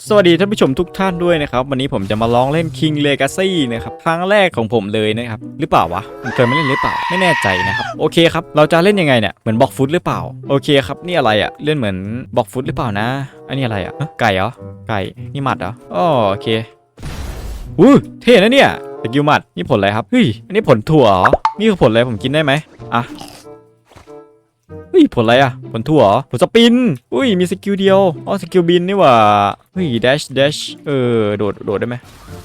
สวัสดีท่านผู้ชมทุกท่านด้วยนะครับ วันนี้ผมจะมาลองเล่น King Legacy นะครับครั้งแรกของผมเลยนะครับ หรือเปล่าวะผมเคยไมาเล่นหรือเปล่าไม่แน่ใจนะครับ โอเคครับ เราจะเล่นยังไงเนี่ยเหมือนบล็อกฟุตหรือเปล่า โอเคครับนี่อะไรอะเล่นเหมือนบล็อกฟุตหรือเปล่านะ อันนี้อะไรอะฮะไก่เหรอไก่นี่หมัดเหรออ๋อโอเคอู้เท่นะเนี่ยสกิลหมัดนี่ผลอะไรครับเฮ้ยอันนี้ผลถั่วเหรอนี่คือผลอะไรผมกินได้ไหมอะ ยผลอะไรอะผลถั่วเหรอผลสปิน อุ้ยมีสกิลเดียวอ๋อสกิลบินนี่หว่าเฮ้ย dash dash เออโดดโดดได้ไหม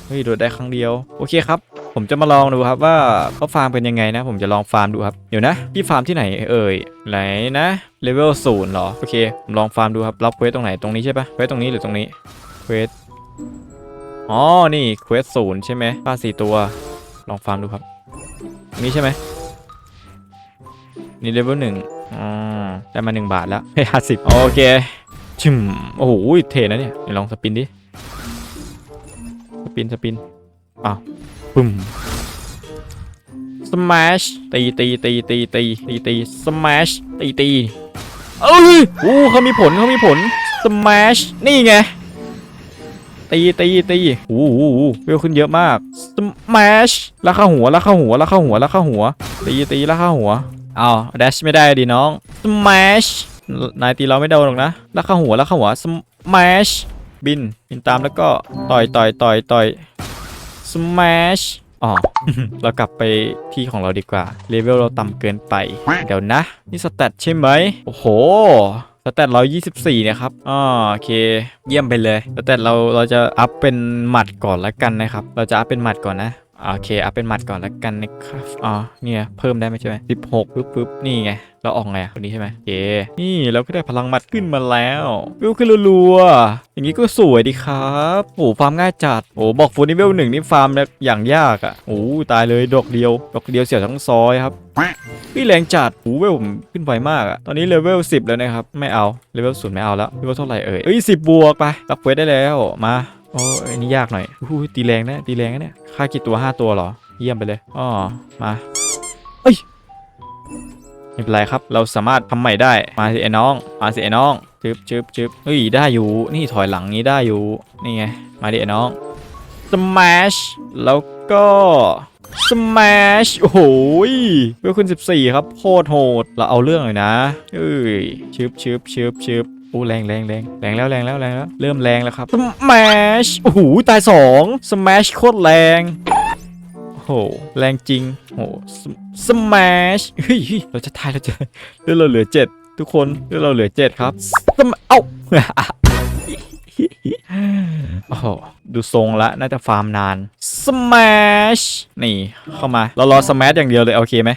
เฮ้ยโดดได้ครั้งเดียวโอเคครับผมจะมาลองดูครับว่าเขาฟาร์มเป็นยังไงนะ ผมจะลองฟาร์มดูครับเดี๋ยวนะพี่ฟาร์มที่ไหนเอ่ยไหนนะเลเวลศูนย์เหรอโอเคผมลองฟาร์มดูครับรับเควสตรงไหนตรงนี้ใช่ปะเควสตรงนี้หรือตรงนี้เควสอ๋อนี่เควสศูนย์ใช่ไหมป้าสี่ตัว ลองฟาร์มดูครับนี้ใช่ไหมนี่เลเวลหนึ่ง อ๋อได้มาหนึ่งบาทแล้วให้ห้าสิบโอเคชิมโอ้โหเทนะเนี่ยไหนลองสปินดิสปินสปินอ้าวปึ้มสมาชตีตีตีตีตีตีตีสมาชตีตีเอ้ยอู้เขามีผลเขามีผลสมาชนี่ไงตีตีตีโอ้โหเวลขึ้นเยอะมากสมาชแล้วเข้าหัวแล้วเข้าหัวแล้วเข้าหัวแล้วเข้าหัว ตีตีแล้วเข้าหัว อ้าวดัชไม่ได้ดิน้อง smash นายตีเราไม่โดนหรอกนะแล้วข้าหัวแล้วข้าหัว smash บินบินตามแล้วก็ต่อยต่อยต่อยต่อย smash อ๋อ เรากลับไปที่ของเราดีกว่า เลเวลเราต่ำเกินไป เดี๋ยวนะ นี่สแตทใช่ไหม โอ้โห สแตทเรา 24 เนี่ยครับอ๋อโอเค เยี่ยมไปเลย สแตทเราเราจะอัพเป็นหมัดก่อนละกันนะครับ เราจะอัพเป็นหมัดก่อนนะ โอเคเอัพเป็นหมัดก่อนและกันนะครับอ๋อเนี่ยเพิ่มได้ไหมใช่ไหมสิบหกปึ๊บปึ๊บนี่ไงเราออกไงอะคนนี้ใช่ไหมโอเคนี่เราก็ได้พลังหมัดขึ้นมาแล้ววิวขึ้นรัวๆอย่างนี้ก็สวยดีครับโอ้ฟาร์มง่ายจัดโอ้บอกฟูนิเวลหนึ่งนี่ฟาร์มอย่างยากอะโอ้ตายเลยดอกเดียวดอกเดียวเสียทั้งซอยครับพี่แรงจัดโอ้เวลผมขึ้นไวมากอะตอนนี้เลเวล10 แล้วนะครับ ไม่เอา เลเวลศูนย์ไม่เอาแล้วเลเวลเท่าไหร่เอ่ยเอ้ยสิบบวกไปรับเควสได้แล้วมา โอ้อันนี้ยากหน่อยอู้ตีแรงนะตีแรงนะเนี่ยค่ากี่ตัว 5 ตัวเหรอ เยี่ยมไปเลยอ๋อมาเอ้ยไม่เป็นไรครับ เราสามารถทำใหม่ได้ มาสิไอ้น้อง มาสิไอ้น้องจึบจึบจึบเฮ้ย ได้อยู่ นี่ถอยหลังนี้ได้อยู่ นี่ไง มาดิไอ้น้อง smash แล้วก็ smash โอ้โหยเวลขึ้น14 ครับ โคตรโหด เราเอาเรื่องเลยนะเอ้ยชึบชึบชึบชึบ โอ้แรงแรงแรงแรงแล้วแรงแล้วแรงแล้ว เริ่มแรงแล้วครับ smash โอ้โหตาย2 smash โคตรแรงโอ้โหแรงจริงโอ้โห smash เฮ้ยเราจะตายเราจะเลือดเราเหลือ7ทุกคนเลือดเราเหลือ7ครับ Sm เอ้าโอ้โหดูทรงละน่าจะฟาร์มนาน smash นี่เข้ามา เรารอ smash อย่างเดียวเลย โอเคไหม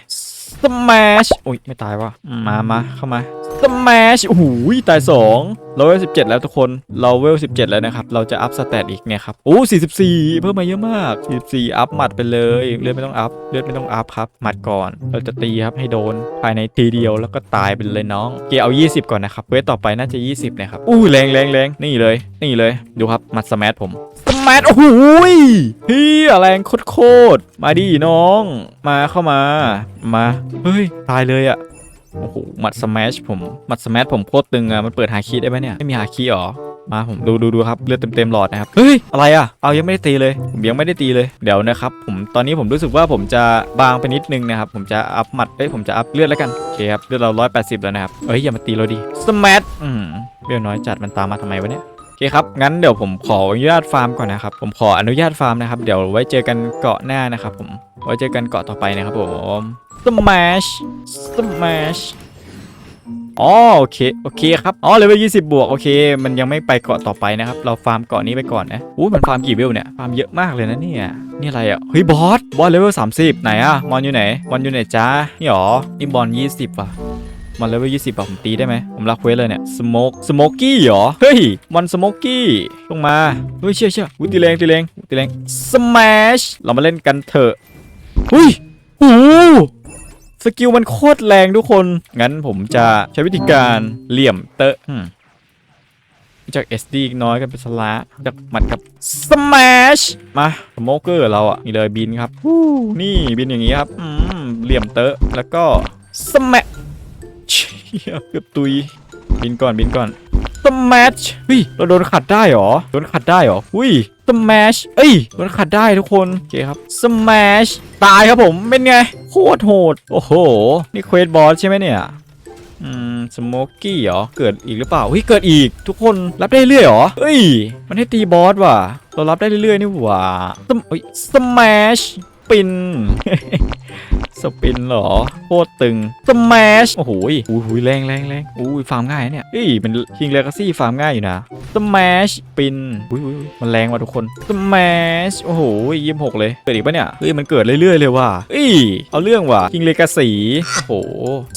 smash อุ้ยไม่ตายว่ะมามาเข้ามา smash โอ้โหตาย2เราเวล17แล้วทุกคน เราเวล17แล้วนะครับ เราจะอัพสเตตอีกเนี่ยครับ โอ้44เพิ่มมาเยอะมาก44อัพหมัดไปเลย เลือดไม่ต้องอัพ เลือดไม่ต้องอัพครับ หมัดก่อน เราจะตีครับให้โดน ภายในทีเดียวแล้วก็ตายไปเลยน้อง เกียร์เอา20ก่อนนะครับ เวทต่อไปน่าจะ20นะครับ อู้แรงแรงแรงนี่เลย นี่เลย ดูครับ หมัดสแมทผมสแมทโอ้โหยเฮียแรงโคตร มาดิน้อง มาเข้ามา มา เฮ้ย ตายเลยอะ โอ้โหหมัดสแมชผมหมัดสแมชผมโคตรตึงอะมันเปิดหาคีได้ไหมเนี่ยไม่มีหาคีย์หรอมาผมดูดูดูครับเลือดเต็มเต็มหลอดนะครับเฮ้ยอะไรอะเอายังไม่ได้ตีเลยผมยังไม่ได้ตีเลยเดี๋ยวนะครับผมตอนนี้ผมรู้สึกว่าผมจะบางไปนิดนึงนะครับผมจะอัพหมัดเอ้ยผมจะอัพเลือดแล้วกันโอเคครับเลือดเรา180 แล้วนะครับเอ้ยอย่ามาตีเราดิสแมชอืมเลือดน้อยจัดมันตามมาทำไมวะเนี่ยโอเคครับ งั้นเดี๋ยวผมขออนุญาตฟาร์มก่อนนะครับ ผมขออนุญาตฟาร์มนะครับ เดี๋ยวไว้เจอกันเกาะหน้านะครับผม ไว้เจอกันเกาะต่อไปนะครับผม smash smash อ๋อโอเคโอเคครับอ๋อเลเวล20บวกโอเค มันยังไม่ไปเกาะต่อไปนะครับ เราฟาร์มเกาะนี้ไปก่อนนะอู้มันฟาร์มกี่เวลเนี่ย ฟาร์มเยอะมากเลยนะเนี่ยนี่อะไรอะเฮ้ยบอสบอสเลเวล30ไหนอะมอนอยู่ไหนมอนอยู่ไหนจ้านี่หรอนี่บอล20ว่ะมอนเลเวล20ป่ะผมตีได้ไหมผมรักเวสเลยเนี่ยสโมกสโมกกี้เหรอเฮ้ยมอนสโมกกี้ลงมาเฮ้ยเชื่อเชื่ออุ้ยตีแรงตีแรงตีแรงสแมชเรามาเล่นกันเถอะเฮ้ยโอ้ สกิลมันโคตรแรงทุกคน งั้นผมจะใช้วิธีการเหลี่ยมเตอะอืมจาก SD อีกน้อยกันเป็นสละจากหมัดกับ Smash มาสโมเกอร์เราอะ นี่เลยบินครับวู้นี่บินอย่างนี้ครับอืมเหลี่ยมเตอะแล้วก็ Smash เชี่ยเกือบตุย บินก่อนบินก่อน smash เฮ้ยเราโดนขัดได้เหรอ โดนขัดได้เหรออุ้ย smash เอ้ย โดนขัดได้ทุกคน โอเคครับ smash ตายครับผม เป็นไง โคตรโหด โอ้โห นี่เควสบอสใช่ไหมเนี่ยอืมสโมกกี้เหรอ เกิดอีกหรือเปล่าเฮ้ยเกิดอีก ทุกคนรับได้เรื่อยเหรอเฮ้ย มันให้ตีบอสว่ะ เรารับได้เรื่อยๆนี่หว่าสมเฮ้ยสมาชปิน สปินเหรอโคตรตึงสมาชโอ้โหยอุ้ยอุ้ยแรงแรงแรงอุ้ยฟาร์มง่ายนะเนี่ยเฮ้ยมันคิงเลกาซี่ฟาร์มง่ายอยู่นะสมาชปินอุ้ยอุ้ยอุ้ยมันแรงว่ะทุกคนสมาชโอ้โหยี่หกเลยเกิดอีกปะเนี่ยเฮ้ยมันเกิดเรื่อยๆเลยว่ะเฮ้ยเอาเรื่องว่ะคิงเลกาซี่โอ้โห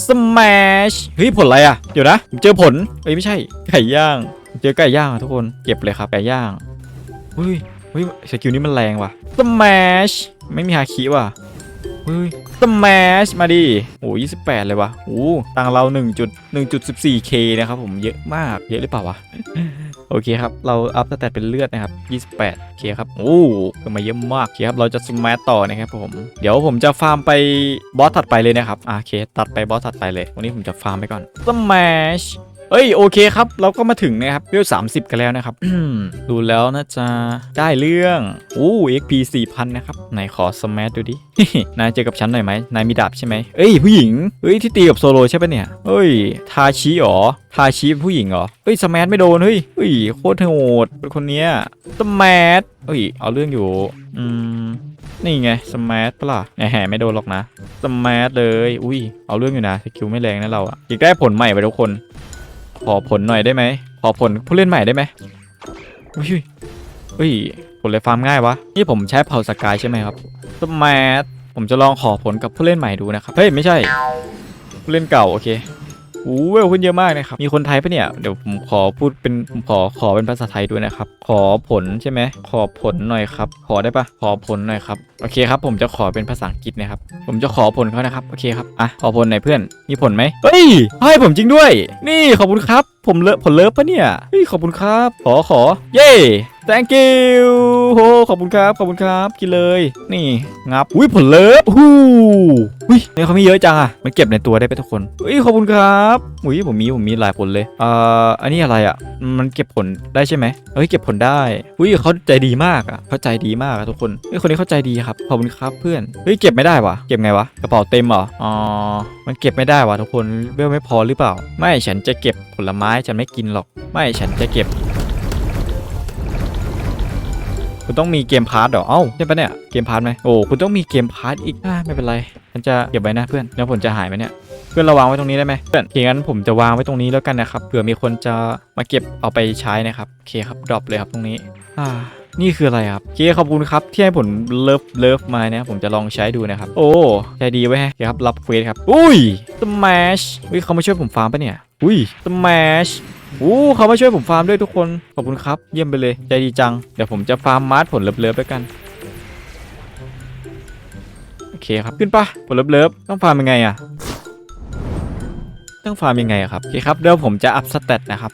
สมาชเฮ้ยผลอะไรอะเดี๋ยวนะผมเจอผลเอ้ยไม่ใช่ไก่ย่างผมเจอไก่ย่างอะทุกคนเก็บเลยครับไก่ย่างเฮ้ยเฮ้ยสกิลนี้มันแรงว่ะสมาชไม่มีฮาคิว่ะ เฮ้ยสมาชมาดิโอ้ยี่สิบแปดเลยวะโอ้ตังเรา1จุด 1.14k นะครับผมเยอะมากเยอะหรือเปล่าวะโอเคครับ เราอัพสแตทเป็นเลือดนะครับ 28 เคครับ โอ้ขึ้นมาเยอะมากเคครับ เราจะสมาร์ตต่อนะครับผม เดี๋ยวผมจะฟาร์มไปบอสถัดไปเลยนะครับ อะโอเค ตัดไปบอสถัดไปเลย วันนี้ผมจะฟาร์มไปก่อนสมาช เอ้ยโอเคครับ เราก็มาถึงนะครับเวล30 กันแล้วนะครับ ดูแล้วน่าจะได้เรื่องโอ้ XP 4,000 นะครับไหนขอสมาร์ตดูดิ นายเจอกับฉันหน่อยไหมนายมีดาบใช่ไหมเอ้ยผู้หญิงเอ้ยที่ตีกับโซโลใช่ปะเนี่ยเอ้ย ทาชิเหรอทาชิเป็นผู้หญิงเหรอเฮ้ยสมาร์ทไม่โดนเฮ้ยเฮ้ยโคตรโหดเป็นคนเนี้ยสมาร์ทเฮ้ยเอาเรื่องอยู่อืมนี่ไงสมาร์ทปะล่ะแหมไม่โดนหรอกนะสมาร์ทเลย อุ้ย เอาเรื่องอยู่นะสกิลไม่แรงนะเราอะอยากได้ผลใหม่ไปทุกคน ขอผลหน่อยได้ไหมขอผลผู้เล่นใหม่ได้ไหมอุ้ยอุ้ยผลเลยฟาร์มง่ายวะนี่ผมใช้เผาสกายใช่ไหมครับสมาร์ผมจะลองขอผลกับผู้เล่นใหม่ดูนะครับเฮ้ยไม่ใช่ผู้เล่นเก่าโอเค อู้เวลขึ้นเยอะมากนะครับ มีคนไทยปะเนี่ย เดี๋ยวผมขอพูดเป็นผมขอขอเป็นภาษาไทยด้วยนะครับ ขอผลใช่ไหม ขอผลหน่อยครับ ขอได้ปะขอผลหน่อยครับ โอเคครับ ผมจะขอเป็นภาษาอังกฤษนะครับ ผมจะขอผลเขานะครับ โอเคครับ อะ ขอผลหน่อยเพื่อน มีผลไหมเฮ้ย ให้ผมจริงด้วย นี่ขอบคุณครับ ผมเลอะผลเลิฟปะเนี่ยเฮ้ยขอบคุณครับ ขอขอ เย้ thank you โหขอบคุณครับ ขอบคุณครับ กินเลย นี่งับ อุ้ยผลเลิฟหูอุ้ยเนี่ยเขามีเยอะจังอะมันเก็บในตัวได้ไปทุกคน อุ้ยขอบคุณครับอุ้ยผมมีผมมีหลายผลเลยเอ่ออันนี้อะไรอะมันเก็บผลได้ใช่ไหมเฮ้ยเก็บผลได้อุ้ยเขาใจดีมากอะเขาใจดีมากอะทุกคนเฮ้ยคนนี้เข้าใจดีครับขอบคุณครับเพื่อนเฮ้ยเก็บไม่ได้วะเก็บไงวะกระเป๋าเต็มเหรออ๋อมันเก็บไม่ได้วะทุกคนเวลไม่พอหรือเปล่า ไม่ฉันจะเก็บผลไม้ฉันไม่กินหรอก ไม่ฉันจะเก็บ คุณต้องมีเกมพาร์ตเหรอ เอ้าใช่ปะเนี่ย เกมพาร์ตไหมโอ้ คุณต้องมีเกมพาร์ตอีกอ่าไม่เป็นไรฉันจะเก็บไว้นะเพื่อน แล้วผลจะหายไหมเนี่ย เพื่อนเระวางไว้ตรงนี้ได้ไหมเพื่อนโอเคงั้นผมจะวางไว้ตรงนี้แล้วกันนะครับ เผื่อมีคนจะมาเก็บเอาไปใช้นะครับ โอเคครับ ดรอปเลยครับตรงนี้ อ่า นี่คืออะไรครับเคขอบคุณครับที่ให้ผลเลิฟเลิฟมาเนี่ยผมจะลองใช้ดูนะครับ โอ้ใจดีไว้ฮะครับรับเควสครับ อุ้ยสมาชอุ้ยเขามาช่วยผมฟาร์มปะเนี่ย อุ้ยสมาชอู้เขามาช่วยผมฟาร์มด้วยทุกคน ขอบคุณครับ เยี่ยมไปเลย ใจดีจัง เดี๋ยวผมจะฟาร์มมาร์ทผลเลิฟๆด้วยกัน โอเคครับ ขึ้นปะผลเลิฟๆต้องฟาร์มยังไงอะต้องฟาร์มยังไงอะครับ โอเคครับ เดี๋ยวผมจะอัพสเตตนะครับ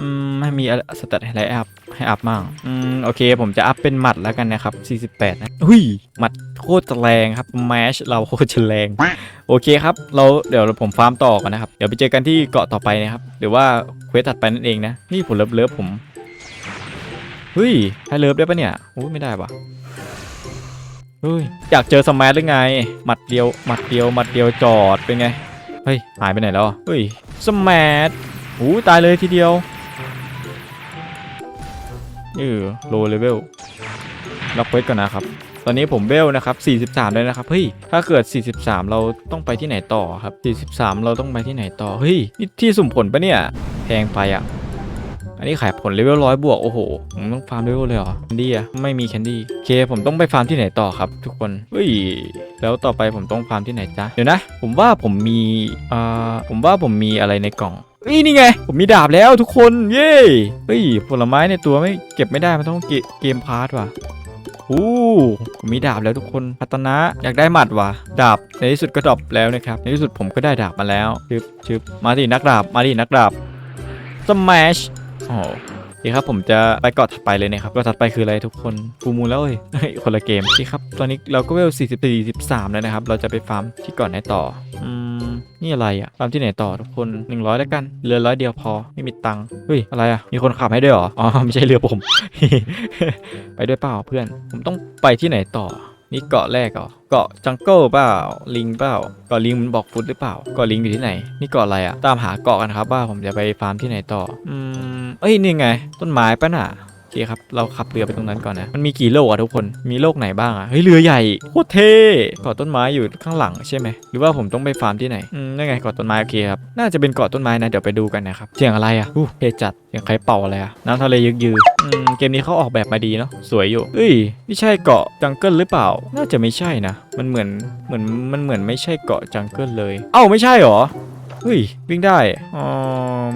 อืมไม่มีสเตตให้อัพให้อัพมั่งอืมโอเค ผมจะอัพเป็นหมัดแล้วกันนะครับ 48 นะหุยหมัดโคตรแรงครับแมชเราโคตรแรง โอเคครับ เราเดี๋ยวผมฟาร์มต่อกันนะครับ เดี๋ยวไปเจอกันที่เกาะต่อไปนะครับ หรือว่าเควสถัดไปนั่นเองนะ นี่ผมเลิฟเลิฟผมเฮ้ยให้เลิฟได้ปะเนี่ยโอ้ไม่ได้ปะเฮ้ยอยากเจอสมาร์ทหรือไง หมัดเดียวหมัดเดียวหมัดเดียวจอดเป็นไงเฮ้ยหายไปไหนแล้วเฮ้ยสมาร์ทโอ้ตายเลยทีเดียว เออโลเลเวลล็อกเควสก่อนนะครับ ตอนนี้ผมเวลนะครับ 43เลยนะครับ เฮ้ย ถ้าเกิด 43 เราต้องไปที่ไหนต่อครับ 43 เราต้องไปที่ไหนต่อ เฮ้ย นี่ที่สุ่มผลปะเนี่ย แพงไปอะ อันนี้ขายผลเลเวลร้อยบวก โอ้โห ผมต้องฟาร์มเลเวลเลยเหรอ แคนดี้อะไม่มีแคนดี้เค ผมต้องไปฟาร์มที่ไหนต่อครับทุกคน เฮ้ย แล้วต่อไปผมต้องฟาร์มที่ไหนจ๊ะ เดี๋ยวนะ ผมว่าผมมีอ่าผมว่าผมมีอะไรในกล่อง เฮ้ยนี่ไง ผมมีดาบแล้วทุกคน เย้เฮ้ยผลไม้ในตัวไม่เก็บไม่ได้มันต้องเกมพาร์ทว่ะอู้ผมมีดาบแล้วทุกคนพัฒนะอยากได้หมัดว่ะ ดาบในที่สุดก็ดรอปแล้วนะครับ ในที่สุดผมก็ได้ดาบมาแล้วชึบชึบมาดินักดาบมาดินักดาบสมัชโอ้ดีครับผมจะไปเกาะถัดไปเลยนะครับเกาะถัดไปคืออะไรทุกคนฟูมูลแล้วเอ้ยคนละเกมดีครับ ตอนนี้เราก็เวล44 43แล้วนะครับ เราจะไปฟาร์มที่เก่อนไหนต่ออืม นี่อะไรอะฟาร์มที่ไหนต่อทุกคน 100 แล้วกันเรือร้อยเดียวพอไม่มีตังค์เฮ้ยอะไรอะมีคนขับให้ด้วยเหรออ๋อไม่ใช่เรือผม ไปด้วยเปล่าเพื่อน ผมต้องไปที่ไหนต่อนี่เกาะแรกเหรอเกาะจังเกิลเปล่าลิงเปล่าเกาะลิงมันบอกฟุตหรือเปล่าเกาะลิงอยู่ที่ไหน นี่เกาะอะไรอะตามหาเกาะกันครับว่าผมจะไปฟาร์มที่ไหนต่อ อืมเอ้ยนี่ไง ต้นไม้ปะน่ะ เคครับ เราขับเรือไปตรงนั้นก่อนนะ มันมีกี่โลกอะทุกคน มีโลกไหนบ้างอะเฮ้ยเรือใหญ่โคตรเท่เกาะต้นไม้อยู่ข้างหลังใช่ไหม หรือว่าผมต้องไปฟาร์มที่ไหน อืมนั่นไงเกาะต้นไม้โอเคครับ น่าจะเป็นเกาะต้นไม้นะ เดี๋ยวไปดูกันนะครับเสียงอะไรอะอู้เทจัดเสียงใครเป่าอะไรอะน้ำทะเลยึกยืออืมเกมนี้เขาออกแบบมาดีเนาะ สวยอยู่เอ้ยไม่ใช่เกาะจังเกิลหรือเปล่า น่าจะไม่ใช่นะ มันเหมือน เหมือน มันเหมือนไม่ใช่เกาะจังเกิลเลย เอ้าไม่ใช่หรอเฮ้ยวิ่งได้อื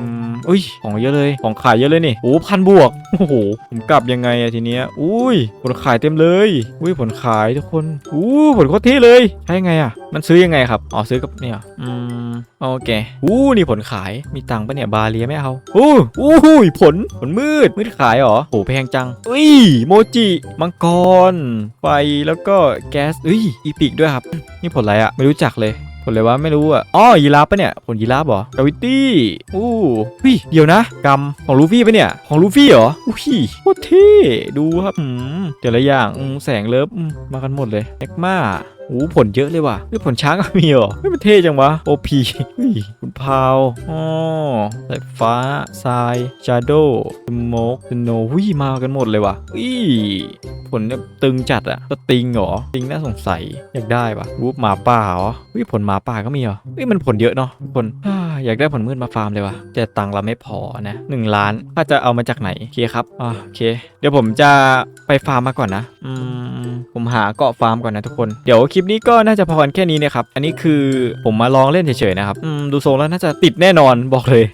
ม อุ้ยของเยอะเลยของขายเยอะเลยนี่โอ้พันบวกโอ้โหผมกลับยังไงอะทีเนี้ยอุ้ยผลขายเต็มเลยอุ้ยผลขายทุกคนอู้ผลโคตรเท่เลยใช้ยังไงอะมันซื้อยังไงครับอ๋อซื้อกับเนี่ยอืมโอเคอู้นี่ผลขายมีตังค์ปะเนี่ยบาเลียไม่เอาอู้อู้หูยผลผลมืดมืดขายเหรอโหแพงจังอุ้ยโมจิมังกรไฟแล้วก็แก๊สอุ้ยอีพิกด้วยครับนี่ผลอะไรอะไม่รู้จักเลย ผลอะไรวะไม่รู้อะอ๋อยีราฟปะเนี่ยผลยีราฟเหรอกาวิตี้อู้วิเดี๋ยวนะกำของลูฟี่ปะเนี่ยของลูฟี่เหรออุ้ยโคตรเท่ดูครับอืมแต่ละอย่างแสงเลิฟมมากันหมดเลยเอ็กมาโอ้ผลเยอะเลยว่ะเฮ้ยผลช้างก็มีเหรอเฮ้ยมันเท่จังวะโอพีเฮ้ยคุณพาวอ๋อสายฟ้าทรายชาโดสโมกสโนวิมากันหมดเลยว่ะอุ้ยผลเนี่ยตึงจัดอะสติงเหรอติงน่าสงสัยอยากได้ปะวูบหมาป่าเหรอวิผลหมาป่าก็มีเหรอวิมันผลเยอะเนาะทุกคนอ่าอยากได้ผลมืดมาฟาร์มเลยว่ะแต่ตังค์เราไม่พอนะหนึ่งล้านถ้าจะเอามาจากไหนโอเคครับอ่าโอเค เดี๋ยวผมจะไปฟาร์มมาก่อนนะอืมผมหาเกาะฟาร์มก่อนนะทุกคนเดี๋ยวคลิปนี้ก็น่าจะพอกันแค่นี้นะครับ อันนี้คือผมมาลองเล่นเฉยๆนะครับดูทรงแล้วน่าจะติดแน่นอนบอกเลย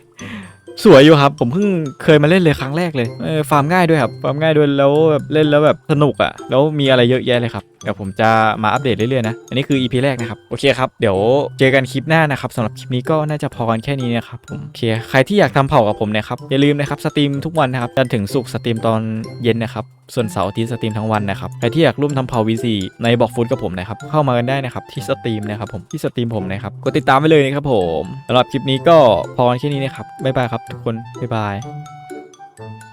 สวยอยู่ครับ ผมเพิ่งเคยมาเล่นเลยครั้งแรกเลยเฟาร์มง่ายด้วยครับฟาร์มง่ายด้วยแล้วแบบเล่นแล้วแบบสนุกอะ่ะ แล้วมีอะไรเยอะแยะเลยครับเดี๋ยวผมจะมาอัปเดตเรื่อยๆนะ อันนี้คือ EP แรกนะครับ โอเคครับ เดี๋ยวเจอกันคลิปหน้านะครับสำหรับคลิปนี้ก็น่าจะพอกันแค่นี้นะครับผมโอเค ใครที่อยากทำเผากับผมนะครับ อย่าลืมนะครับสตรีมทุกวันนะครับ จันถึงศุกสตรีมตอนเย็นนะครับ ส่วนเสาร์อาทิตย์สตรีมทั้งวันนะครับ ใครที่อยากร่วมทำเผ่า V4 ในบอกฟุตกับผมนะครับ เข้ามากันได้นะครับที่สตรีมนะครับผมที่สตรีมผมนะครับ กดติดตามไว้เลยนะครับผมสำหรับคลิปนี้ก็พอกันแค่นี้นะครับบ๊ายบายครับทุกคนบ๊ายบาย